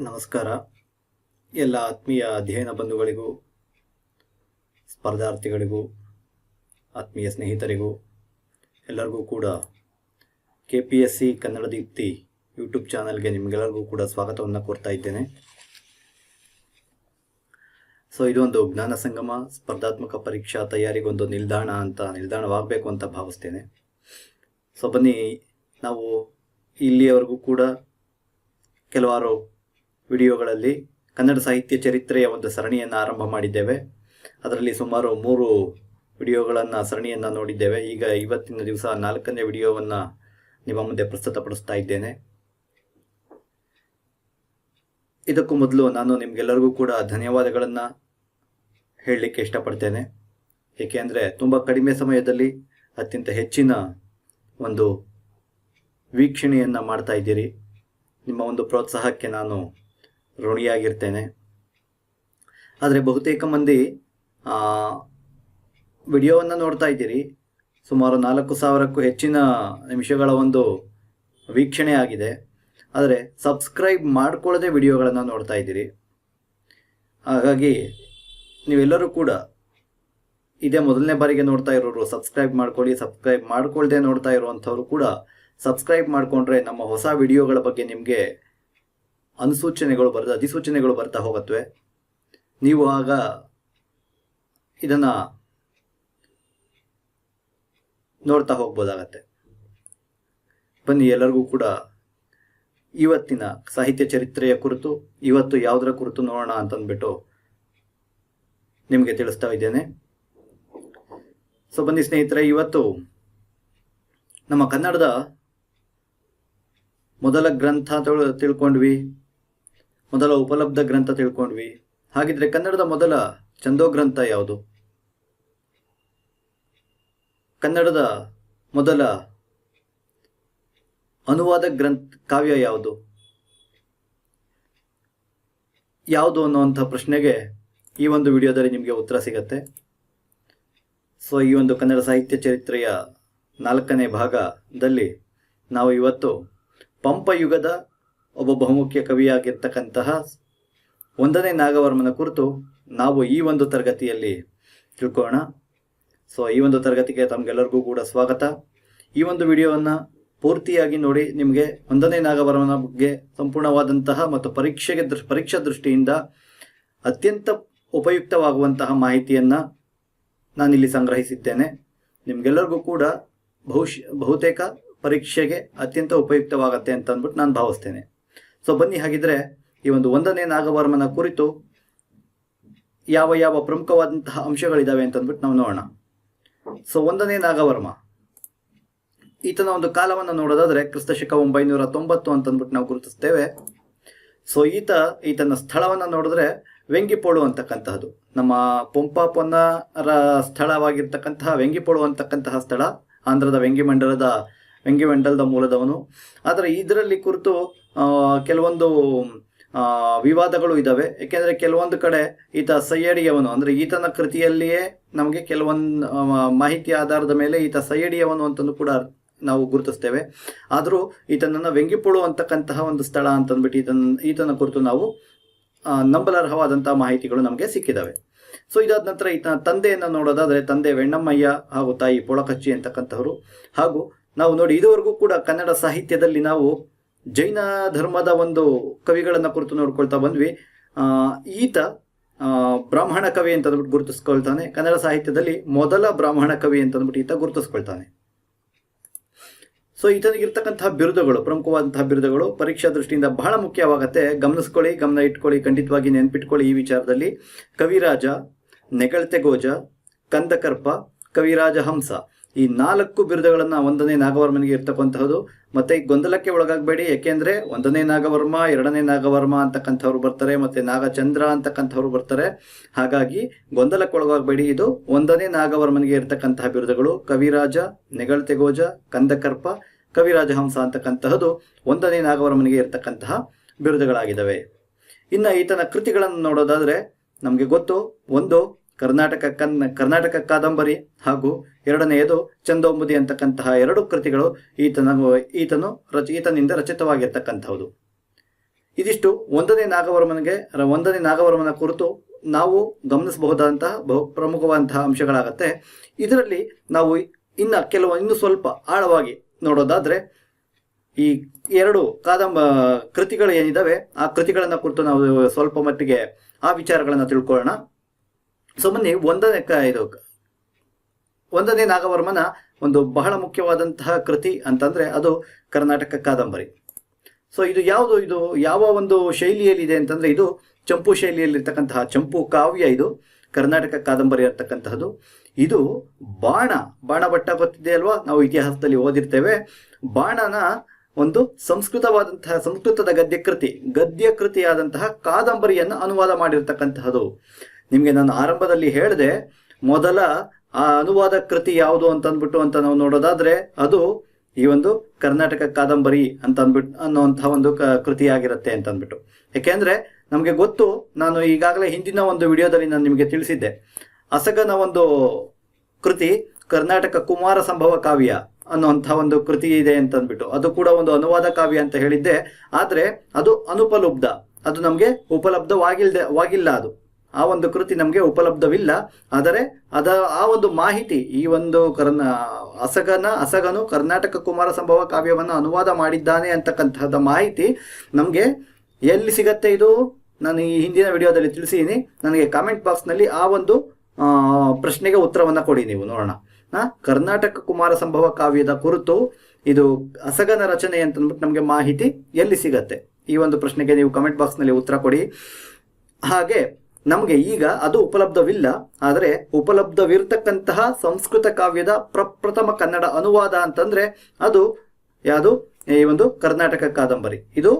ನಮಸ್ಕಾರ. ಎಲ್ಲ ಆತ್ಮೀಯ ಅಧ್ಯಯನ ಬಂಧುಗಳಿಗೂ, ಸ್ಪರ್ಧಾರ್ಥಿಗಳಿಗೂ, ಆತ್ಮೀಯ ಸ್ನೇಹಿತರಿಗೂ, ಎಲ್ಲರಿಗೂ ಕೂಡ K P S C Kannada Deepti YouTube ಚಾನಲ್ಗೆ ನಿಮಗೆಲ್ಲರಿಗೂ ಕೂಡ ಸ್ವಾಗತವನ್ನು ಕೋರ್ತಾ ಇದ್ದೇನೆ. ಸೊ, ಇದೊಂದು ಜ್ಞಾನ ಸಂಗಮ, ಸ್ಪರ್ಧಾತ್ಮಕ ಪರೀಕ್ಷಾ ತಯಾರಿಗೊಂದು ನಿಲ್ದಾಣ ಅಂತ, ನಿಲ್ದಾಣವಾಗಬೇಕು ಅಂತ ಭಾವಿಸ್ತೇನೆ. ಸೊ, ಬನ್ನಿ, ನಾವು ಇಲ್ಲಿಯವರೆಗೂ ಕೂಡ ಕೆಲವಾರು ವಿಡಿಯೋಗಳಲ್ಲಿ ಕನ್ನಡ ಸಾಹಿತ್ಯ ಚರಿತ್ರೆಯ ಒಂದು ಸರಣಿಯನ್ನು ಆರಂಭ ಮಾಡಿದ್ದೇವೆ. ಅದರಲ್ಲಿ ಸುಮಾರು ಮೂರು ವಿಡಿಯೋಗಳನ್ನು ಸರಣಿಯನ್ನು ನೋಡಿದ್ದೇವೆ. ಈಗ ಇವತ್ತಿನ ದಿವಸ ನಾಲ್ಕನೇ ವಿಡಿಯೋವನ್ನು ನಿಮ್ಮ ಮುಂದೆ ಪ್ರಸ್ತುತಪಡಿಸ್ತಾ ಇದ್ದೇನೆ. ಇದಕ್ಕೂ ಮೊದಲು ನಾನು ನಿಮಗೆಲ್ಲರಿಗೂ ಕೂಡ ಧನ್ಯವಾದಗಳನ್ನು ಹೇಳಲಿಕ್ಕೆ ಇಷ್ಟಪಡ್ತೇನೆ. ಏಕೆಂದರೆ ತುಂಬ ಕಡಿಮೆ ಸಮಯದಲ್ಲಿ ಅತ್ಯಂತ ಹೆಚ್ಚಿನ ಒಂದು ವೀಕ್ಷಣೆಯನ್ನು ಮಾಡ್ತಾ ಇದ್ದೀರಿ. ನಿಮ್ಮ ಒಂದು ಪ್ರೋತ್ಸಾಹಕ್ಕೆ ನಾನು ಋಣಿಯಾಗಿರ್ತೇನೆ ಆದರೆ ಬಹುತೇಕ ಮಂದಿ ವಿಡಿಯೋವನ್ನು ನೋಡ್ತಾ ಇದ್ದೀರಿ. ಸುಮಾರು ನಾಲ್ಕು ಸಾವಿರಕ್ಕೂ ಹೆಚ್ಚಿನ ನಿಮಿಷಗಳ ಒಂದು ವೀಕ್ಷಣೆ ಆಗಿದೆ. ಆದರೆ ಸಬ್ಸ್ಕ್ರೈಬ್ ಮಾಡಿಕೊಳ್ಳದೆ ವಿಡಿಯೋಗಳನ್ನು ನೋಡ್ತಾ ಇದ್ದೀರಿ. ಹಾಗಾಗಿ ನೀವೆಲ್ಲರೂ ಕೂಡ ಇದೇ ಮೊದಲನೇ ಬಾರಿಗೆ ನೋಡ್ತಾ ಇರೋರು ಸಬ್ಸ್ಕ್ರೈಬ್ ಮಾಡ್ಕೊಳ್ಳಿ, ಸಬ್ಸ್ಕ್ರೈಬ್ ಮಾಡ್ಕೊಳ್ಳದೆ ನೋಡ್ತಾ ಇರುವಂಥವ್ರು ಕೂಡ ಸಬ್ಸ್ಕ್ರೈಬ್ ಮಾಡಿಕೊಂಡ್ರೆ ನಮ್ಮ ಹೊಸ ವಿಡಿಯೋಗಳ ಬಗ್ಗೆ ನಿಮಗೆ ಅನುಸೂಚನೆಗಳು ಬರ್ತಾ ಅಧಿಸೂಚನೆಗಳು ಬರ್ತಾ ಹೋಗತ್ವೆ. ನೀವು ಆಗ ಇದನ್ನು ನೋಡ್ತಾ ಹೋಗ್ಬೋದಾಗತ್ತೆ. ಬನ್ನಿ, ಎಲ್ಲರಿಗೂ ಕೂಡ ಇವತ್ತಿನ ಸಾಹಿತ್ಯ ಚರಿತ್ರೆಯ ಕುರಿತು, ಇವತ್ತು ಯಾವುದರ ಕುರಿತು ನೋಡೋಣ ಅಂತಂದ್ಬಿಟ್ಟು ನಿಮಗೆ ತಿಳಿಸ್ತಾ ಇದ್ದೇನೆ. ಸೊ, ಬನ್ನಿ ಸ್ನೇಹಿತರೆ, ಇವತ್ತು ನಮ್ಮ ಕನ್ನಡದ ಮೊದಲ ಗ್ರಂಥ ತಿಳ್ಕೊಂಡ್ವಿ. ಮೊದಲ ಉಪಲಬ್ಧ ಗ್ರಂಥ ತಿಳ್ಕೊಂಡ್ವಿ. ಹಾಗಿದ್ರೆ ಕನ್ನಡದ ಮೊದಲ ಚಂದೋ ಗ್ರಂಥ ಯಾವುದು? ಕನ್ನಡದ ಮೊದಲ ಅನುವಾದ ಗ್ರಂಥ ಕಾವ್ಯ ಯಾವುದು? ಯಾವುದು ಅನ್ನುವಂಥ ಪ್ರಶ್ನೆಗೆ ಈ ಒಂದು ವಿಡಿಯೋದಲ್ಲಿ ನಿಮಗೆ ಉತ್ತರ ಸಿಗತ್ತೆ. ಸೊ ಈ ಒಂದು ಕನ್ನಡ ಸಾಹಿತ್ಯ ಚರಿತ್ರೆಯ ನಾಲ್ಕನೇ ಭಾಗದಲ್ಲಿ ನಾವು ಇವತ್ತು ಪಂಪ ಯುಗದ ಒಬ್ಬ ಬಹುಮುಖ್ಯ ಕವಿಯಾಗಿರ್ತಕ್ಕಂತಹ ಒಂದನೇ ನಾಗವರ್ಮನ ಕುರಿತು ನಾವು ಈ ಒಂದು ತರಗತಿಯಲ್ಲಿ ತಿಳ್ಕೋಣ ಸೊ ಈ ಒಂದು ತರಗತಿಗೆ ತಮಗೆಲ್ಲರಿಗೂ ಕೂಡ ಸ್ವಾಗತ. ಈ ಒಂದು ವಿಡಿಯೋವನ್ನು ಪೂರ್ತಿಯಾಗಿ ನೋಡಿ ನಿಮಗೆ ಒಂದನೇ ನಾಗವರ್ಮನ ಬಗ್ಗೆ ಸಂಪೂರ್ಣವಾದಂತಹ ಮತ್ತು ಪರೀಕ್ಷೆಗೆ ದೃ, ಪರೀಕ್ಷಾ ದೃಷ್ಟಿಯಿಂದ ಅತ್ಯಂತ ಉಪಯುಕ್ತವಾಗುವಂತಹ ಮಾಹಿತಿಯನ್ನು ನಾನಿಲ್ಲಿ ಸಂಗ್ರಹಿಸಿದ್ದೇನೆ. ನಿಮಗೆಲ್ಲರಿಗೂ ಕೂಡ ಬಹುಶ್, ಬಹುತೇಕ ಪರೀಕ್ಷೆಗೆ ಅತ್ಯಂತ ಉಪಯುಕ್ತವಾಗತ್ತೆ ಅಂತ ಅಂದ್ಬಿಟ್ಟು ನಾನು ಭಾವಿಸ್ತೇನೆ. ಸೊ ಬನ್ನಿ ಹಾಗಿದ್ರೆ ಈ ಒಂದು ಒಂದನೇ ನಾಗವರ್ಮನ ಕುರಿತು ಯಾವ ಯಾವ ಪ್ರಮುಖವಾದಂತಹ ಅಂಶಗಳಿದಾವೆ ಅಂತ ಅಂದ್ಬಿಟ್ಟು ನಾವು ನೋಡೋಣ. ಸೊ ಒಂದನೇ ನಾಗವರ್ಮ. ಈತನ ಒಂದು ಕಾಲವನ್ನು ನೋಡೋದಾದ್ರೆ ಕ್ರಿಸ್ತ ಶಕ ಒಂಬೈನೂರ ತೊಂಬತ್ತು ಅಂತ ಅಂದ್ಬಿಟ್ಟು ನಾವು ಗುರುತಿಸ್ತೇವೆ. ಸೊ ಈತ ಈತನ ಸ್ಥಳವನ್ನು ನೋಡಿದ್ರೆ ವೆಂಗಿಪೋಳು ಅಂತಕ್ಕಂತಹದ್ದು. ನಮ್ಮ ಪೊಂಪ ಪೊನ್ನರ ಸ್ಥಳವಾಗಿರ್ತಕ್ಕಂತಹ ವೆಂಗಿಪೋಳು ಅಂತಕ್ಕಂತಹ ಸ್ಥಳ, ಆಂಧ್ರದ ವೆಂಗಿಮಂಡಲದ ವೆಂಗಿಮಂಡಲದ ಮೂಲದವನು. ಆದರೆ ಇದರಲ್ಲಿ ಕುರಿತು ಕೆಲವೊಂದು ವಿವಾದಗಳು ಇದ್ದಾವೆ ಏಕೆಂದರೆ ಕೆಲವೊಂದು ಕಡೆ ಈತ ಸಯ್ಯಡಿಯವನು ಅಂದರೆ ಈತನ ಕೃತಿಯಲ್ಲಿಯೇ ನಮಗೆ ಕೆಲವೊಂದು ಮಾಹಿತಿ ಆಧಾರದ ಮೇಲೆ ಈತ ಸಯ್ಯಡಿಯವನು ಅಂತಲೂ ಕೂಡ ನಾವು ಗುರುತಿಸ್ತೇವೆ. ಆದರೂ ಈತನನ್ನು ವೆಂಗಿಪುಳು ಅಂತಕ್ಕಂತಹ ಒಂದು ಸ್ಥಳ ಅಂತಂದ್ಬಿಟ್ಟು ಈತನ ಈತನ ಕುರಿತು ನಾವು ನಂಬಲರ್ಹವಾದಂತಹ ಮಾಹಿತಿಗಳು ನಮಗೆ ಸಿಕ್ಕಿದ್ದಾವೆ ಸೊ, ಇದಾದ ನಂತರ ಈತನ ತಂದೆಯನ್ನು ನೋಡೋದಾದರೆ, ತಂದೆ ವೆಣ್ಣಮ್ಮಯ್ಯ ಹಾಗೂ ತಾಯಿ ಪೊಳಕಚ್ಚಿ ಅಂತಕ್ಕಂಥವರು. ಹಾಗೂ ನಾವು ನೋಡಿ ಇದುವರೆಗೂ ಕೂಡ ಕನ್ನಡ ಸಾಹಿತ್ಯದಲ್ಲಿ ನಾವು ಜೈನ ಧರ್ಮದ ಒಂದು ಕವಿಗಳನ್ನು ಕುರಿತು ನೋಡ್ಕೊಳ್ತಾ ಬಂದ್ವಿ. ಈತ ಬ್ರಾಹ್ಮಣ ಕವಿ ಅಂತ ಅಂದ್ಬಿಟ್ಟು ಗುರುತಿಸ್ಕೊಳ್ತಾನೆ. ಕನ್ನಡ ಸಾಹಿತ್ಯದಲ್ಲಿ ಮೊದಲ ಬ್ರಾಹ್ಮಣ ಕವಿ ಅಂತ ಅಂದ್ಬಿಟ್ಟು ಈತ ಗುರುತಿಸ್ಕೊಳ್ತಾನೆ. ಸೊ ಈತನಿಗಿರ್ತಕ್ಕಂತಹ ಬಿರುದುಗಳು, ಪ್ರಮುಖವಾದಂತಹ ಬಿರುದುಗಳು, ಪರೀಕ್ಷಾ ದೃಷ್ಟಿಯಿಂದ ಬಹಳ ಮುಖ್ಯವಾಗತ್ತೆ. ಗಮನಿಸ್ಕೊಳ್ಳಿ, ಗಮನ ಇಟ್ಕೊಳ್ಳಿ, ಖಂಡಿತವಾಗಿ ನೆನ್ಪಿಟ್ಕೊಳ್ಳಿ ಈ ವಿಚಾರದಲ್ಲಿ. ಕವಿರಾಜ, ನೆಗಳತೆಗೋಜ, ಕಂದಕರ್ಪ ಕವಿರಾಜ ಹಂಸ ಈ ನಾಲ್ಕು ಬಿರುದುಗಳನ್ನ ಒಂದನೇ ನಾಗವರ್ಮನಿಗೆ ಇರ್ತಕ್ಕಂತಹದ್ದು ಮತ್ತೆ ಗೊಂದಲಕ್ಕೆ ಒಳಗಾಗಬೇಡಿ. ಯಾಕೆಂದ್ರೆ ಒಂದನೇ ನಾಗವರ್ಮ, ಎರಡನೇ ನಾಗವರ್ಮ ಅಂತಕ್ಕಂಥವ್ರು ಬರ್ತಾರೆ, ಮತ್ತೆ ನಾಗಚಂದ್ರ ಅಂತಕ್ಕಂಥವ್ರು ಬರ್ತಾರೆ. ಹಾಗಾಗಿ ಗೊಂದಲಕ್ಕೆ ಒಳಗಾಗಬೇಡಿ. ಇದು ಒಂದನೇ ನಾಗವರ್ಮನಿಗೆ ಇರ್ತಕ್ಕಂತಹ ಬಿರುದುಗಳು. ಕವಿರಾಜ, ನೆಗಳತೆಗೋಜ, ಕಂದಕರ್ಪ ಕವಿರಾಜ ಹಂಸ ಅಂತಕ್ಕಂತಹದ್ದು ಒಂದನೇ ನಾಗವರ್ಮನಿಗೆ ಇರ್ತಕ್ಕಂತಹ ಬಿರುದುಗಳಾಗಿದ್ದಾವೆ. ಇನ್ನು ಈತನ ಕೃತಿಗಳನ್ನು ನೋಡೋದಾದ್ರೆ ನಮಗೆ ಗೊತ್ತು. ಒಂದು ಕರ್ನಾಟಕ ಕನ್ನ ಕರ್ನಾಟಕ ಕಾದಂಬರಿ ಹಾಗೂ ಎರಡನೆಯದು ಚಂದೋಮುದಿ ಅಂತಕ್ಕಂತಹ ಎರಡು ಕೃತಿಗಳು ಈತನ, ಈತನು ರಚ, ಈತನಿಂದ ರಚಿತವಾಗಿರ್ತಕ್ಕಂಥದ್ದು ಇದಿಷ್ಟು. ಒಂದನೇ ನಾಗವರ್ಮನಿಗೆ ಒಂದನೇ ನಾಗವರ್ಮನ ಕುರಿತು ನಾವು ಗಮನಿಸಬಹುದಾದಂತಹ ಬಹು ಪ್ರಮುಖವಾದಂತಹ ಅಂಶಗಳಾಗತ್ತೆ. ಇದರಲ್ಲಿ ನಾವು ಇನ್ನ ಕೆಲವು, ಇನ್ನು ಸ್ವಲ್ಪ ಆಳವಾಗಿ ನೋಡೋದಾದ್ರೆ, ಈ ಎರಡು ಕಾದಂಬ, ಕೃತಿಗಳು ಏನಿದಾವೆ, ಆ ಕೃತಿಗಳನ್ನ ಕುರಿತು ನಾವು ಸ್ವಲ್ಪ ಮಟ್ಟಿಗೆ ಆ ವಿಚಾರಗಳನ್ನ ತಿಳ್ಕೊಳ್ಳೋಣ. ಸೊ ಬನ್ನಿ ಒಂದನೇ ಇದು ಒಂದನೇ ನಾಗವರ್ಮನ ಒಂದು ಬಹಳ ಮುಖ್ಯವಾದಂತಹ ಕೃತಿ ಅಂತಂದ್ರೆ ಅದು ಕರ್ನಾಟಕ ಕಾದಂಬರಿ. ಸೊ ಇದು ಯಾವುದು? ಇದು ಯಾವ ಒಂದು ಶೈಲಿಯಲ್ಲಿದೆ ಅಂತಂದ್ರೆ ಇದು ಚಂಪು ಶೈಲಿಯಲ್ಲಿರ್ತಕ್ಕಂತಹ ಚಂಪು ಕಾವ್ಯ ಇದು, ಕರ್ನಾಟಕ ಕಾದಂಬರಿ ಅಂತಕ್ಕಂತಹದ್ದು. ಇದು ಬಾಣ ಬಾಣ ಭಟ್ಟ ಗೊತ್ತಿದೆ ಅಲ್ವಾ? ನಾವು ಇತಿಹಾಸದಲ್ಲಿ ಓದಿರ್ತೇವೆ. ಬಾಣನ ಒಂದು ಸಂಸ್ಕೃತವಾದಂತಹ, ಸಂಸ್ಕೃತದ ಗದ್ಯ ಕೃತಿ ಗದ್ಯ ಕೃತಿಯಾದಂತಹ ಕಾದಂಬರಿಯನ್ನು ಅನುವಾದ ಮಾಡಿರ್ತಕ್ಕಂತಹದ್ದು. ನಿಮಗೆ ನಾನು ಆರಂಭದಲ್ಲಿ ಹೇಳಿದೆ, ಮೊದಲ ಆ ಅನುವಾದ ಕೃತಿ ಯಾವುದು ಅಂತ ಅಂದ್ಬಿಟ್ಟು ಅಂತ ನಾವು ನೋಡೋದಾದ್ರೆ, ಅದು ಈ ಒಂದು ಕರ್ನಾಟಕ ಕಾದಂಬರಿ ಅಂತ ಅಂದ್ಬಿಟ್ಟು ಅನ್ನುವಂತಹ ಒಂದು ಕ ಕೃತಿಯಾಗಿರುತ್ತೆ ಅಂತ ಅಂದ್ಬಿಟ್ಟು ಯಾಕೆಂದ್ರೆ ನಮಗೆ ಗೊತ್ತು, ನಾನು ಈಗಾಗಲೇ ಹಿಂದಿನ ಒಂದು ವಿಡಿಯೋದಲ್ಲಿ ನಾನು ನಿಮಗೆ ತಿಳಿಸಿದ್ದೆ. ಅಸಗನ ಒಂದು ಕೃತಿ ಕರ್ನಾಟಕ ಕುಮಾರ ಸಂಭವ ಕಾವ್ಯ ಅನ್ನುವಂತಹ ಒಂದು ಕೃತಿ ಇದೆ ಅಂತ ಅಂದ್ಬಿಟ್ಟು ಅದು ಕೂಡ ಒಂದು ಅನುವಾದ ಕಾವ್ಯ ಅಂತ ಹೇಳಿದ್ದೆ. ಆದರೆ ಅದು ಅನುಪಲಬ್ಧ. ಅದು ನಮಗೆ ಉಪಲಬ್ಧವಾಗಿಲ್ದೆ ಅದು. ಆ ಒಂದು ಕೃತಿ ನಮಗೆ ಉಪಲಬ್ಧವಿಲ್ಲ. ಆದರೆ ಅದ ಆ ಒಂದು ಮಾಹಿತಿ, ಈ ಒಂದು ಕರ್ನ, ಅಸಗನ, ಅಸಗನು ಕರ್ನಾಟಕ ಕುಮಾರ ಸಂಭವ ಕಾವ್ಯವನ್ನು ಅನುವಾದ ಮಾಡಿದ್ದಾನೆ ಅಂತಕ್ಕಂತಹದ ಮಾಹಿತಿ ನಮಗೆ ಎಲ್ಲಿ ಸಿಗತ್ತೆ ಇದು? ನಾನು ಈ ಹಿಂದಿನ ವಿಡಿಯೋದಲ್ಲಿ ತಿಳಿಸಿದ್ದೀನಿ ನನಗೆ ಕಾಮೆಂಟ್ ಬಾಕ್ಸ್ನಲ್ಲಿ ಆ ಒಂದು ಪ್ರಶ್ನೆಗೆ ಉತ್ತರವನ್ನು ಕೊಡಿ ನೀವು, ನೋಡೋಣ. ಕರ್ನಾಟಕ ಕುಮಾರ ಸಂಭವ ಕಾವ್ಯದ ಕುರಿತು ಇದು ಅಸಗನ ರಚನೆ ಅಂತ ಅಂದ್ಬಿಟ್ಟು ನಮಗೆ ಮಾಹಿತಿ ಎಲ್ಲಿ ಸಿಗತ್ತೆ? ಈ ಒಂದು ಪ್ರಶ್ನೆಗೆ ನೀವು ಕಮೆಂಟ್ ಬಾಕ್ಸ್ನಲ್ಲಿ ಉತ್ತರ ಕೊಡಿ. ಹಾಗೆ ನಮಗೆ ಈಗ ಅದು ಉಪಲಬ್ಧವಿಲ್ಲ, ಆದರೆ ಉಪಲಬ್ಧವಿರತಕ್ಕಂತಹ ಸಂಸ್ಕೃತ ಕಾವ್ಯದ ಪ್ರಪ್ರಥಮ ಕನ್ನಡ ಅನುವಾದ ಅಂತಂದ್ರೆ ಅದು ಯಾವುದು? ಈ ಒಂದು ಕರ್ನಾಟಕ ಕಾದಂಬರಿ. ಇದು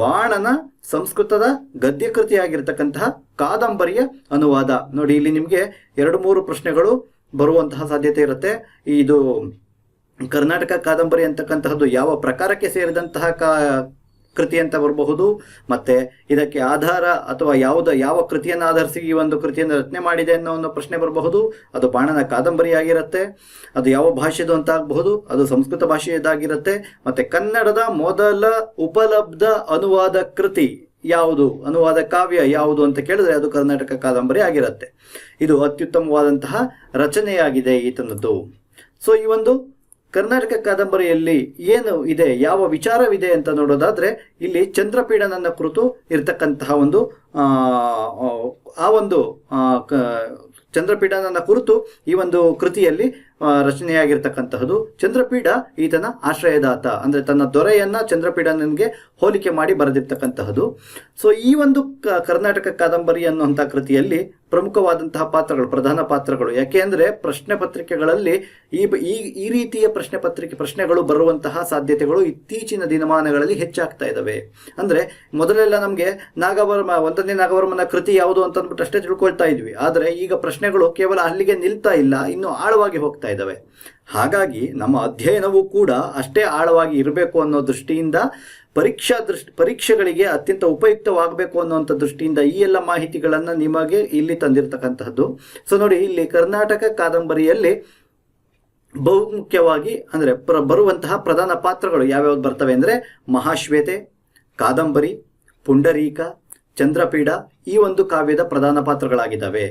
ಬಾಣನ ಸಂಸ್ಕೃತದ ಗದ್ಯ ಕೃತಿಯಾಗಿರ್ತಕ್ಕಂತಹ ಕಾದಂಬರಿಯ ಅನುವಾದ. ನೋಡಿ, ಇಲ್ಲಿ ನಿಮಗೆ ಎರಡು ಮೂರು ಪ್ರಶ್ನೆಗಳು ಬರುವಂತಹ ಸಾಧ್ಯತೆ ಇರುತ್ತೆ. ಇದು ಕರ್ನಾಟಕ ಕಾದಂಬರಿ ಅಂತಕ್ಕಂತಹದ್ದು ಯಾವ ಪ್ರಕಾರಕ್ಕೆ ಸೇರಿದಂತಹ ಕಾ ಕೃತಿ ಅಂತ ಬರಬಹುದು. ಮತ್ತೆ ಇದಕ್ಕೆ ಆಧಾರ ಅಥವಾ ಯಾವುದ, ಯಾವ ಕೃತಿಯನ್ನು ಆಧರಿಸಿ ಈ ಒಂದು ಕೃತಿಯನ್ನು ರಚನೆ ಮಾಡಿದೆ ಅನ್ನೋ ಒಂದು ಪ್ರಶ್ನೆ ಬರಬಹುದು. ಅದು ಬಾಣನ ಕಾದಂಬರಿ ಆಗಿರುತ್ತೆ ಅದು ಯಾವ ಭಾಷೆದು ಅಂತ ಆಗಬಹುದು ಅದು ಸಂಸ್ಕೃತ ಭಾಷೆಯದಾಗಿರುತ್ತೆ ಮತ್ತೆ ಕನ್ನಡದ ಮೊದಲ ಉಪಲಬ್ಧ ಅನುವಾದ ಕೃತಿ ಯಾವುದು? ಅನುವಾದ ಕಾವ್ಯ ಯಾವುದು ಅಂತ ಕೇಳಿದ್ರೆ ಅದು ಕರ್ನಾಟಕ ಕಾದಂಬರಿ ಆಗಿರುತ್ತೆ. ಇದು ಅತ್ಯುತ್ತಮವಾದಂತಹ ರಚನೆಯಾಗಿದೆ ಈತನದ್ದು. ಸೊ ಈ ಒಂದು ಕರ್ನಾಟಕ ಕಾದಂಬರಿಯಲ್ಲಿ ಏನು ಇದೆ ಯಾವ ವಿಚಾರವಿದೆ ಅಂತ ನೋಡೋದಾದ್ರೆ ಇಲ್ಲಿ ಚಂದ್ರಪೀಡನನ್ನ ಕುರಿತು ಇರತಕ್ಕಂತಹ ಒಂದು ಆ, ಒಂದು ಚಂದ್ರಪೀಡನನ ಕುರಿತು ಈ ಒಂದು ಕೃತಿಯಲ್ಲಿ ರಚನೆಯಾಗಿರ್ತಕ್ಕಂತಹದ್ದು ಚಂದ್ರಪೀಡ ಈತನ ಆಶ್ರಯದಾತ. ಅಂದ್ರೆ ತನ್ನ ದೊರೆಯನ್ನ ಚಂದ್ರಪೀಡನಿಗೆ ಹೋಲಿಕೆ ಮಾಡಿ ಬರೆದಿರ್ತಕ್ಕಂತಹದ್ದು ಸೊ ಈ ಒಂದು ಕರ್ನಾಟಕ ಕಾದಂಬರಿ ಅನ್ನುವಂತಹ ಕೃತಿಯಲ್ಲಿ ಪ್ರಮುಖವಾದಂತಹ ಪಾತ್ರಗಳು, ಪ್ರಧಾನ ಪಾತ್ರಗಳು. ಯಾಕೆಂದ್ರೆ ಪ್ರಶ್ನೆ ಪತ್ರಿಕೆಗಳಲ್ಲಿ ಈ ಈ ರೀತಿಯ ಪ್ರಶ್ನೆ ಪತ್ರಿಕೆ, ಪ್ರಶ್ನೆಗಳು ಬರುವಂತಹ ಸಾಧ್ಯತೆಗಳು ಇತ್ತೀಚಿನ ದಿನಮಾನಗಳಲ್ಲಿ ಹೆಚ್ಚಾಗ್ತಾ ಇದಾವೆ. ಅಂದ್ರೆ ಮೊದಲೆಲ್ಲ ನಮಗೆ ನಾಗವರ್ಮ, ಒಂದನೇ ನಾಗವರ್ಮನ ಕೃತಿ ಯಾವುದು ಅಂತ ಅಂದ್ಬಿಟ್ಟು ಅಷ್ಟೇ ತಿಳ್ಕೊಳ್ತಾ ಇದ್ವಿ. ಆದರೆ ಈಗ ಪ್ರಶ್ನೆಗಳು ಕೇವಲ ಅಲ್ಲಿಗೆ ನಿಲ್ತಾ ಇಲ್ಲ, ಇನ್ನು ಆಳವಾಗಿ ಹೋಗ್ತಾ ಇದ್ದಾವೆ. ಹಾಗಾಗಿ ನಮ್ಮ ಅಧ್ಯಯನವೂ ಕೂಡ ಅಷ್ಟೇ ಆಳವಾಗಿ ಇರಬೇಕು ಅನ್ನೋ ದೃಷ್ಟಿಯಿಂದ ಪರೀಕ್ಷಾ ದೃಷ್ಟಿ, ಪರೀಕ್ಷೆಗಳಿಗೆ ಅತ್ಯಂತ ಉಪಯುಕ್ತವಾಗಬೇಕು ಅನ್ನುವಂಥ ದೃಷ್ಟಿಯಿಂದ ಈ ಎಲ್ಲ ಮಾಹಿತಿಗಳನ್ನು ನಿಮಗೆ ಇಲ್ಲಿ ತಂದಿರತಕ್ಕಂತಹದ್ದು. ಸೊ ನೋಡಿ, ಇಲ್ಲಿ ಕರ್ನಾಟಕ ಕಾದಂಬರಿಯಲ್ಲಿ ಬಹುಮುಖ್ಯವಾಗಿ ಅಂದರೆ ಪ್ರ, ಬರುವಂತಹ ಪ್ರಧಾನ ಪಾತ್ರಗಳು ಯಾವ್ಯಾವ್ದು ಬರ್ತವೆ ಅಂದರೆ ಮಹಾಶ್ವೇತೆ, ಕಾದಂಬರಿ, ಪುಂಡರೀಕ, ಚಂದ್ರಪೀಡ ಈ ಒಂದು ಕಾವ್ಯದ ಪ್ರಧಾನ ಪಾತ್ರಗಳಾಗಿದ್ದಾವೆ.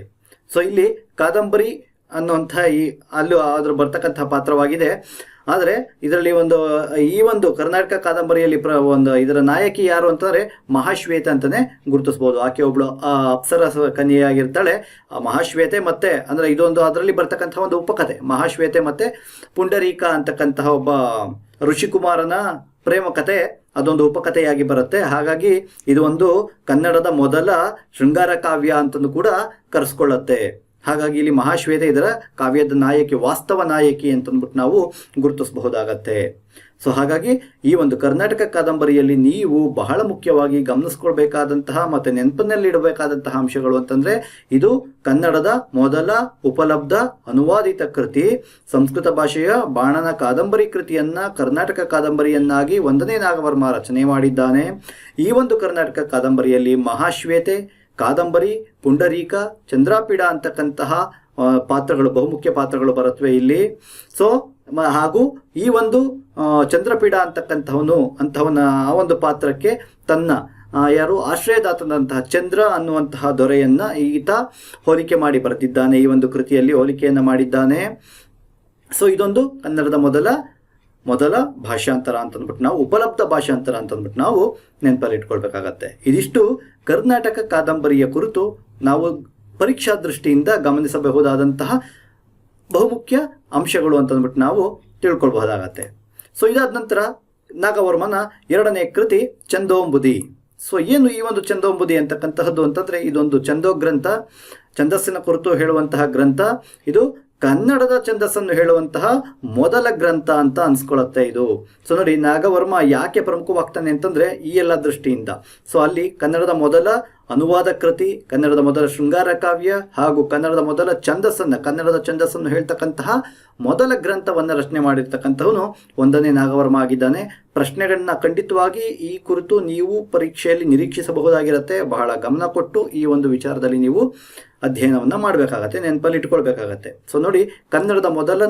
ಸೊ ಇಲ್ಲಿ ಕಾದಂಬರಿ ಅನ್ನುವಂಥ ಈ ಅಲ್ಲೂ ಅದ್ರ ಬರ್ತಕ್ಕಂಥ ಪಾತ್ರವಾಗಿದೆ. ಆದರೆ ಇದರಲ್ಲಿ ಒಂದು, ಈ ಒಂದು ಕರ್ನಾಟಕ ಕಾದಂಬರಿಯಲ್ಲಿ ಪ್ರ, ಒಂದು ಇದರ ನಾಯಕಿ ಯಾರು ಅಂತಂದ್ರೆ ಮಹಾಶ್ವೇತ ಅಂತಲೇ ಗುರುತಿಸ್ಬೋದು. ಆಕೆ ಒಬ್ಳು, ಆ, ಅಪ್ಸರ ಕನ್ಯೆಯಾಗಿರ್ತಾಳೆ. ಆ ಮಹಾಶ್ವೇತೆ ಮತ್ತೆ, ಅಂದ್ರೆ ಇದೊಂದು ಅದರಲ್ಲಿ ಬರ್ತಕ್ಕಂತಹ ಒಂದು ಉಪಕಥೆ ಮಹಾಶ್ವೇತೆ ಮತ್ತೆ ಪುಂಡರೀಕ ಅಂತಕ್ಕಂತಹ ಒಬ್ಬ ಋಷಿಕುಮಾರನ ಪ್ರೇಮ ಕಥೆ ಅದೊಂದು ಉಪಕಥೆಯಾಗಿ ಬರುತ್ತೆ. ಹಾಗಾಗಿ ಇದು ಒಂದು ಕನ್ನಡದ ಮೊದಲ ಶೃಂಗಾರ ಕಾವ್ಯ ಅಂತಂದು ಕೂಡ ಕರೆಸ್ಕೊಳ್ಳುತ್ತೆ. ಹಾಗಾಗಿ ಇಲ್ಲಿ ಮಹಾಶ್ವೇತ ಇದರ ಕಾವ್ಯದ ನಾಯಕಿ, ವಾಸ್ತವ ನಾಯಕಿ ಅಂತಂದ್ಬಿಟ್ಟು ನಾವು ಗುರುತಿಸಬಹುದಾಗತ್ತೆ. ಸೊ ಹಾಗಾಗಿ ಈ ಒಂದು ಕರ್ನಾಟಕ ಕಾದಂಬರಿಯಲ್ಲಿ ನೀವು ಬಹಳ ಮುಖ್ಯವಾಗಿ ಗಮನಿಸ್ಕೊಳ್ಬೇಕಾದಂತಹ ಮತ್ತೆ ನೆನಪಿನಲ್ಲಿಡಬೇಕಾದಂತಹ ಅಂಶಗಳು ಅಂತಂದ್ರೆ ಇದು ಕನ್ನಡದ ಮೊದಲ ಉಪಲಬ್ಧ ಅನುವಾದಿತ ಕೃತಿ, ಸಂಸ್ಕೃತ ಭಾಷೆಯ ಬಾಣನ ಕಾದಂಬರಿ ಕೃತಿಯನ್ನ ಕರ್ನಾಟಕ ಕಾದಂಬರಿಯನ್ನಾಗಿ ಒಂದನೇ ನಾಗವರ್ಮ ರಚನೆ ಮಾಡಿದ್ದಾನೆ. ಈ ಒಂದು ಕರ್ನಾಟಕ ಕಾದಂಬರಿಯಲ್ಲಿ ಮಹಾಶ್ವೇತೆ, ಕಾದಂಬರಿ ಪುಂಡರೀಕ, ಚಂದ್ರಾಪೀಡ ಅಂತಕ್ಕಂತಹ ಪಾತ್ರಗಳು, ಬಹುಮುಖ್ಯ ಪಾತ್ರಗಳು ಬರುತ್ತವೆ ಇಲ್ಲಿ. ಸೊ ಹಾಗೂ ಈ ಒಂದು ಚಂದ್ರಪೀಡ ಅಂತಕ್ಕಂಥವನು ಅಂತವನ ಆ ಒಂದು ಪಾತ್ರಕ್ಕೆ ತನ್ನ ಯಾರು ಆಶ್ರಯದಾತನಂತಹ ಚಂದ್ರ ಅನ್ನುವಂತಹ ದೊರೆಯನ್ನ ಈತ ಹೋಲಿಕೆ ಮಾಡಿ ಬರೆದಿದ್ದಾನೆ. ಈ ಒಂದು ಕೃತಿಯಲ್ಲಿ ಹೋಲಿಕೆಯನ್ನು ಮಾಡಿದ್ದಾನೆ. ಸೊ ಇದೊಂದು ಕನ್ನಡದ ಮೊದಲ ಮೊದಲ ಭಾಷಾಂತರ ಅಂತ ಅಂದ್ಬಿಟ್ಟು ನಾವು, ಉಪಲಬ್ಧ ಭಾಷಾಂತರ ಅಂತ ಅಂದ್ಬಿಟ್ಟು ನಾವು ನೆನಪಲ್ಲಿ ಇಟ್ಕೊಳ್ಬೇಕಾಗತ್ತೆ. ಇದಿಷ್ಟು ಕರ್ನಾಟಕ ಕಾದಂಬರಿಯ ಕುರಿತು ನಾವು ಪರೀಕ್ಷಾ ದೃಷ್ಟಿಯಿಂದ ಗಮನಿಸಬಹುದಾದಂತಹ ಬಹುಮುಖ್ಯ ಅಂಶಗಳು ಅಂತಂದ್ಬಿಟ್ಟು ನಾವು ತಿಳ್ಕೊಳ್ಬಹುದಾಗತ್ತೆ. ಸೊ ಇದಾದ ನಂತರ ನಾಗವರ್ಮನ ಎರಡನೇ ಕೃತಿ ಚಂದೋಂಬುದಿ ಸೊ ಏನು ಈ ಒಂದು ಚಂದೋಂಬುದಿ ಅಂತಕ್ಕಂತಹದ್ದು ಅಂತಂದ್ರೆ ಇದೊಂದು ಚಂದೋ ಗ್ರಂಥ ಛಂದಸ್ಸಿನ ಕುರಿತು ಹೇಳುವಂತಹ ಗ್ರಂಥ. ಇದು ಕನ್ನಡದ ಛಂದಸ್ಸನ್ನು ಹೇಳುವಂತಹ ಮೊದಲ ಗ್ರಂಥ ಅಂತ ಅನ್ಸ್ಕೊಳ್ಳುತ್ತೆ ಇದು. ಸೊ ನೋಡಿ, ನಾಗವರ್ಮ ಯಾಕೆ ಪ್ರಮುಖವಾಗ್ತಾನೆ ಅಂತಂದ್ರೆ ಈ ಎಲ್ಲ ದೃಷ್ಟಿಯಿಂದ. ಸೊ ಅಲ್ಲಿ ಕನ್ನಡದ ಮೊದಲ ಅನುವಾದ ಕೃತಿ, ಕನ್ನಡದ ಮೊದಲ ಶೃಂಗಾರ ಕಾವ್ಯ ಹಾಗೂ ಕನ್ನಡದ ಮೊದಲ ಛಂದಸ್ಸನ್ನ, ಕನ್ನಡದ ಛಂದಸ್ಸನ್ನು ಹೇಳ್ತಕ್ಕಂತಹ ಮೊದಲ ಗ್ರಂಥವನ್ನು ರಚನೆ ಮಾಡಿರ್ತಕ್ಕಂಥವನು ಒಂದನೇ ನಾಗವರ್ಮ ಆಗಿದ್ದಾನೆ. ಪ್ರಶ್ನೆಗಳನ್ನ ಖಂಡಿತವಾಗಿ ಈ ಕುರಿತು ನೀವು ಪರೀಕ್ಷೆಯಲ್ಲಿ ನಿರೀಕ್ಷಿಸಬಹುದಾಗಿರುತ್ತೆ. ಬಹಳ ಗಮನ ಕೊಟ್ಟು ಈ ಒಂದು ವಿಚಾರದಲ್ಲಿ ನೀವು ಅಧ್ಯಯನವನ್ನ ಮಾಡಬೇಕಾಗತ್ತೆ, ನೆನಪಲ್ಲಿ ಇಟ್ಕೊಳ್ಬೇಕಾಗತ್ತೆ. ಸೊ ನೋಡಿ, ಕನ್ನಡದ ಮೊದಲ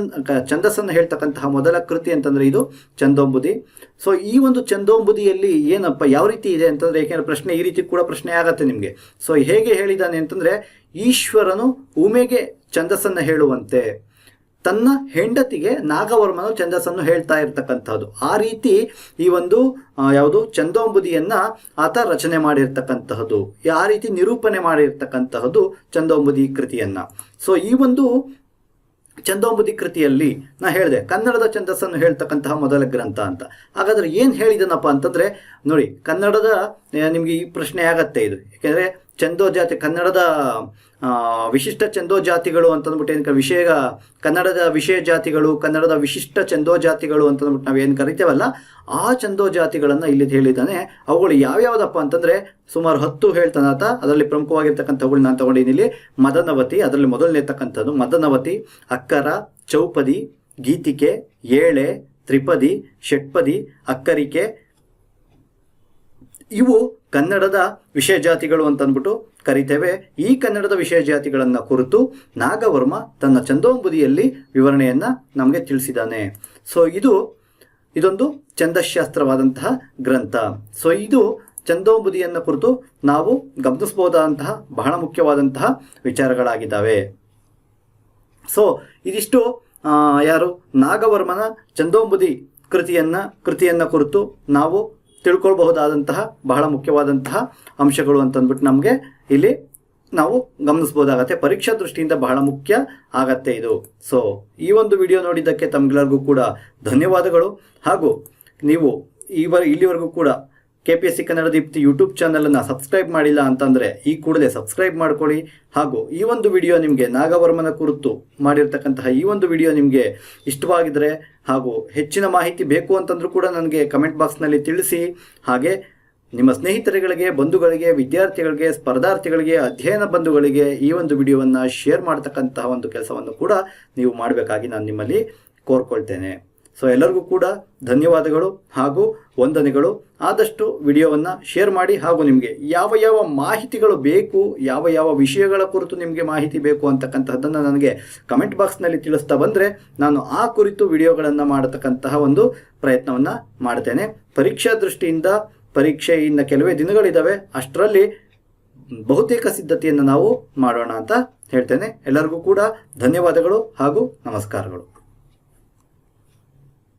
ಛಂದಸ್ಸನ್ನು ಹೇಳ್ತಕ್ಕಂತಹ ಮೊದಲ ಕೃತಿ ಅಂತಂದ್ರೆ ಇದು ಚಂದೋಂಬುದಿ ಸೊ ಈ ಒಂದು ಚಂದೋಂಬುದಿಯಲ್ಲಿ ಏನಪ್ಪ, ಯಾವ ರೀತಿ ಇದೆ ಅಂತಂದ್ರೆ ಏಕೆಂದ್ರೆ ಪ್ರಶ್ನೆ ಈ ರೀತಿ ಕೂಡ ಪ್ರಶ್ನೆ ಆಗತ್ತೆ ನಿಮಗೆ. ಸೊ ಹೇಗೆ ಹೇಳಿದ್ದಾನೆ ಅಂತಂದ್ರೆ, ಈಶ್ವರನು ಉಮೆಗೆ ಛಂದಸ್ಸನ್ನ ಹೇಳುವಂತೆ. ತನ್ನ ಹೆಂಡತಿಗೆ ನಾಗವರ್ಮನು ಛಂದಸ್ಸನ್ನು ಹೇಳ್ತಾ ಇರ್ತಕ್ಕಂಥದ್ದು. ಆ ರೀತಿ ಈ ಒಂದು ಯಾವುದು ಚಂದೋಂಬುದಿಯನ್ನ ಆತ ರಚನೆ ಮಾಡಿರ್ತಕ್ಕಂತಹದ್ದು. ಆ ರೀತಿ ನಿರೂಪಣೆ ಮಾಡಿರ್ತಕ್ಕಂತಹದ್ದು ಚಂದೋಂಬುದಿ ಕೃತಿಯನ್ನ. ಸೊ ಈ ಒಂದು ಚಂದೋಂಬುದಿ ಕೃತಿಯಲ್ಲಿ ನಾ ಹೇಳಿದೆ, ಕನ್ನಡದ ಛಂದಸ್ಸನ್ನು ಹೇಳ್ತಕ್ಕಂತಹ ಮೊದಲ ಗ್ರಂಥ ಅಂತ. ಹಾಗಾದ್ರೆ ಏನು ಹೇಳಿದನಪ್ಪ ಅಂತಂದ್ರೆ, ನೋಡಿ, ಕನ್ನಡದ ನಿಮ್ಗೆ ಈ ಪ್ರಶ್ನೆ ಆಗತ್ತೆ ಇದು. ಯಾಕೆಂದ್ರೆ ಚಂದೋ ಜಾತಿ, ಕನ್ನಡದ ವಿಶಿಷ್ಟ ಚಂದೋ ಜಾತಿಗಳು ಅಂತಂದ್ಬಿಟ್ಟು ಏನು ವಿಷಯ ಕನ್ನಡದ ವಿಷಯ ಜಾತಿಗಳು, ಕನ್ನಡದ ವಿಶಿಷ್ಟ ಚಂದೋ ಜಾತಿಗಳು ಅಂತಂದ್ಬಿಟ್ಟು ನಾವು ಏನು ಕರಿತೇವಲ್ಲ, ಆ ಚಂದೋ ಜಾತಿಗಳನ್ನು ಇಲ್ಲಿ ಹೇಳಿದ್ದಾನೆ. ಅವುಗಳು ಯಾವ್ಯಾವುದಪ್ಪ ಅಂತಂದರೆ, ಸುಮಾರು ಹತ್ತು ಹೇಳ್ತಾನೆ ಆತ. ಅದರಲ್ಲಿ ಪ್ರಮುಖವಾಗಿರ್ತಕ್ಕಂಥವುಗಳು ನಾನು ತಗೊಂಡಿದ್ದೀನಿ ಇಲ್ಲಿ. ಮದನವತಿ, ಅದರಲ್ಲಿ ಮೊದಲನೇತಕ್ಕಂಥದ್ದು ಮದನವತಿ, ಅಕ್ಕರ, ಚೌಪದಿ, ಗೀತಿಕೆ, ಏಳೆ, ತ್ರಿಪದಿ, ಷಟ್ಪದಿ, ಅಕ್ಕರಿಕೆ. ಇವು ಕನ್ನಡದ ವಿಷಯ ಜಾತಿಗಳು ಅಂತ ಅಂದ್ಬಿಟ್ಟು ಕರಿತೇವೆ. ಈ ಕನ್ನಡದ ವಿಷಯ ಜಾತಿಗಳನ್ನು ಕುರಿತು ನಾಗವರ್ಮ ತನ್ನ ಚಂದೋಂಬುದಿಯಲ್ಲಿ ವಿವರಣೆಯನ್ನು ನಮಗೆ ತಿಳಿಸಿದ್ದಾನೆ ಸೊ ಇದು, ಇದೊಂದು ಛಂದಶಾಸ್ತ್ರವಾದಂತಹ ಗ್ರಂಥ. ಸೊ ಇದು ಚಂದೋಂಬುದಿಯನ್ನು ಕುರಿತು ನಾವು ಗಮನಿಸಬಹುದಾದಂತಹ ಬಹಳ ಮುಖ್ಯವಾದಂತಹ ವಿಚಾರಗಳಾಗಿದ್ದಾವೆ. ಸೊ ಇದಿಷ್ಟು ಯಾರು ನಾಗವರ್ಮನ ಚಂದೋಂಬುದಿ ಕೃತಿಯನ್ನ ಕೃತಿಯನ್ನ ಕುರಿತು ನಾವು ತಿಳ್ಕೊಳ್ಬಹುದಾದಂತಹ ಬಹಳ ಮುಖ್ಯವಾದಂತಹ ಅಂಶಗಳು ಅಂತಂದ್ಬಿಟ್ಟು ನಮಗೆ ಇಲ್ಲಿ ನಾವು ಗಮನಿಸ್ಬೋದಾಗತ್ತೆ. ಪರೀಕ್ಷಾ ದೃಷ್ಟಿಯಿಂದ ಬಹಳ ಮುಖ್ಯ ಆಗತ್ತೆ ಇದು. ಸೊ ಈ ಒಂದು ವಿಡಿಯೋ ನೋಡಿದ್ದಕ್ಕೆ ತಮ್ಗೆಲ್ಲರಿಗೂ ಕೂಡ ಧನ್ಯವಾದಗಳು. ಹಾಗೂ ನೀವು ಈವರೆ ಇಲ್ಲಿವರೆಗೂ ಕೂಡ K P S C Kannada Deepti YouTube ಚಾನಲನ್ನು ಸಬ್ಸ್ಕ್ರೈಬ್ ಮಾಡಿಲ್ಲ ಅಂತಂದರೆ ಈ ಕೂಡಲೇ ಸಬ್ಸ್ಕ್ರೈಬ್ ಮಾಡ್ಕೊಳ್ಳಿ. ಹಾಗೂ ಈ ಒಂದು ವಿಡಿಯೋ ನಿಮಗೆ ನಾಗವರ್ಮನ ಕುರಿತು ಮಾಡಿರ್ತಕ್ಕಂತಹ ಈ ಒಂದು ವಿಡಿಯೋ ನಿಮಗೆ ಇಷ್ಟವಾಗಿದ್ದರೆ ಹಾಗೂ ಹೆಚ್ಚಿನ ಮಾಹಿತಿ ಬೇಕು ಅಂತಂದರೂ ಕೂಡ ನನಗೆ ಕಮೆಂಟ್ ಬಾಕ್ಸ್ನಲ್ಲಿ ತಿಳಿಸಿ. ಹಾಗೆ ನಿಮ್ಮ ಸ್ನೇಹಿತರುಗಳಿಗೆ, ಬಂಧುಗಳಿಗೆ, ವಿದ್ಯಾರ್ಥಿಗಳಿಗೆ, ಸ್ಪರ್ಧಾರ್ಥಿಗಳಿಗೆ, ಅಧ್ಯಯನ ಬಂಧುಗಳಿಗೆ ಈ ಒಂದು ವಿಡಿಯೋವನ್ನು ಶೇರ್ ಮಾಡ್ತಕ್ಕಂತಹ ಒಂದು ಕೆಲಸವನ್ನು ಕೂಡ ನೀವು ಮಾಡಬೇಕಾಗಿ ನಾನು ನಿಮ್ಮಲ್ಲಿ ಕೋರ್ಕೊಳ್ತೇನೆ. ಸೊ ಎಲ್ಲರಿಗೂ ಕೂಡ ಧನ್ಯವಾದಗಳು ಹಾಗೂ ವಂದನೆಗಳು. ಆದಷ್ಟು ವಿಡಿಯೋವನ್ನು ಶೇರ್ ಮಾಡಿ ಹಾಗೂ ನಿಮಗೆ ಯಾವ ಯಾವ ಮಾಹಿತಿಗಳು ಬೇಕು, ಯಾವ ಯಾವ ವಿಷಯಗಳ ಕುರಿತು ನಿಮಗೆ ಮಾಹಿತಿ ಬೇಕು ಅಂತಕ್ಕಂತಹದ್ದನ್ನು ನನಗೆ ಕಮೆಂಟ್ ಬಾಕ್ಸ್ನಲ್ಲಿ ತಿಳಿಸ್ತಾ ಬಂದರೆ ನಾನು ಆ ಕುರಿತು ವಿಡಿಯೋಗಳನ್ನು ಮಾಡತಕ್ಕಂತಹ ಒಂದು ಪ್ರಯತ್ನವನ್ನು ಮಾಡ್ತೇನೆ. ಪರೀಕ್ಷಾ ದೃಷ್ಟಿಯಿಂದ ಪರೀಕ್ಷೆ ಇನ್ನು ಕೆಲವೇ ದಿನಗಳಿದ್ದಾವೆ ಅಷ್ಟರಲ್ಲಿ ಬಹುತೇಕ ಸಿದ್ಧತೆಯನ್ನು ನಾವು ಮಾಡೋಣ ಅಂತ ಹೇಳ್ತೇನೆ. ಎಲ್ಲರಿಗೂ ಕೂಡ ಧನ್ಯವಾದಗಳು ಹಾಗೂ ನಮಸ್ಕಾರಗಳು.